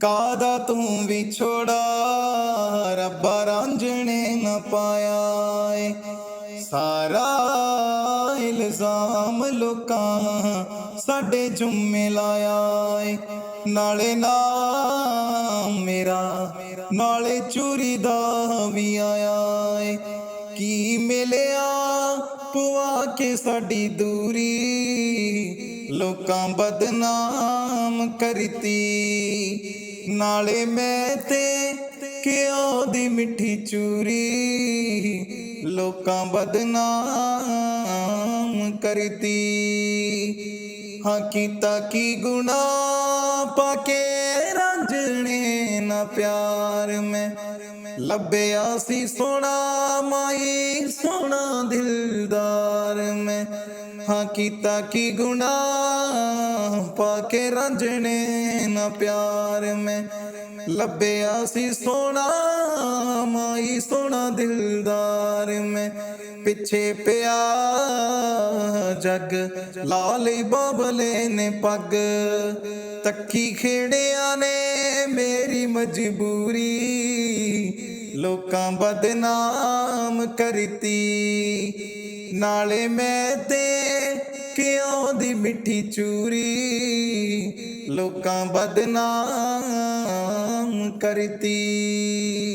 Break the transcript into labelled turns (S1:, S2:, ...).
S1: ਕਾਦਾ ਤੂੰ ਵਿਛੋੜਾ ਰੱਬਾ ਰਾਂਝਣੇ ਨਾ ਪਾਇਆ ਏ ਸਾਰਾ ਇਲਜ਼ਾਮ ਲੋਕਾਂ ਸਾਡੇ ਜੁੰਮੇ ਲਾਇਆ ਏ ਨਾਲੇ ਨਾ ਮੇਰਾ, ਨਾਲੇ ਚੋਰੀ ਦਾ ਵੀ ਆਇਆ ਏ ਕੀ ਮਿਲਿਆ ਪੁਆ ਕੇ ਸਾਡੀ ਦੂਰੀ? ਲੋਕਾਂ ਬਦਨਾਮ ਕਰਤੀ। ਨਾਲੇ ਮੈਂ ਤੇ ਕਿਉਂ ਦੀ ਮਿੱਠੀ ਚੂਰੀ ਲੋਕਾਂ ਬਦਨਾਮ ਕਰਤੀ। ਹਾਂ, ਕੀਤਾ ਕੀ ਗੁਨਾ ਪਾ ਕੇ ਰਾਂਝਣੇ ਨਾ ਪਿਆਰ ਮੈਂ। ਲੱਭਿਆ ਸੀ ਸੋਹਣਾ ਮਾਈ, ਸੋਹਣਾ ਦਿਲਦਾਰ ਮੈਂ। ਹਾਂ ਕੀਤਾ ਕੀ ਗੁਨਾ ਪਾ ਕੇ ਰਾਂਝਣੇ ਨਾ ਪਿਆਰ ਮੈਂ। ਲੱਭਿਆ ਸੀ ਸੋਨਾ, ਮਾਈ ਸੋਹਣਾ ਦਿਲਦਾਰ ਮੈਂ। ਪਿੱਛੇ ਪਿਆ ਜੱਗ, ਲਾਲੀ ਬਾਬਲੇ ਨੇ ਪੱਗ। ਤੱਕੀ ਖੇੜਿਆਂ ਨੇ ਮੇਰੀ ਮਜਬੂਰੀ। ਲੋਕਾਂ ਬਦਨਾਮ ਕਰਤੀ। ਨਾਲੇ ਮੈਂ ਤੇ ਕਿਉਂ ਦੀ ਮਿੱਠੀ ਚੂਰੀ? ਲੋਕਾਂ ਬਦਨਾਮ ਕਰਤੀ।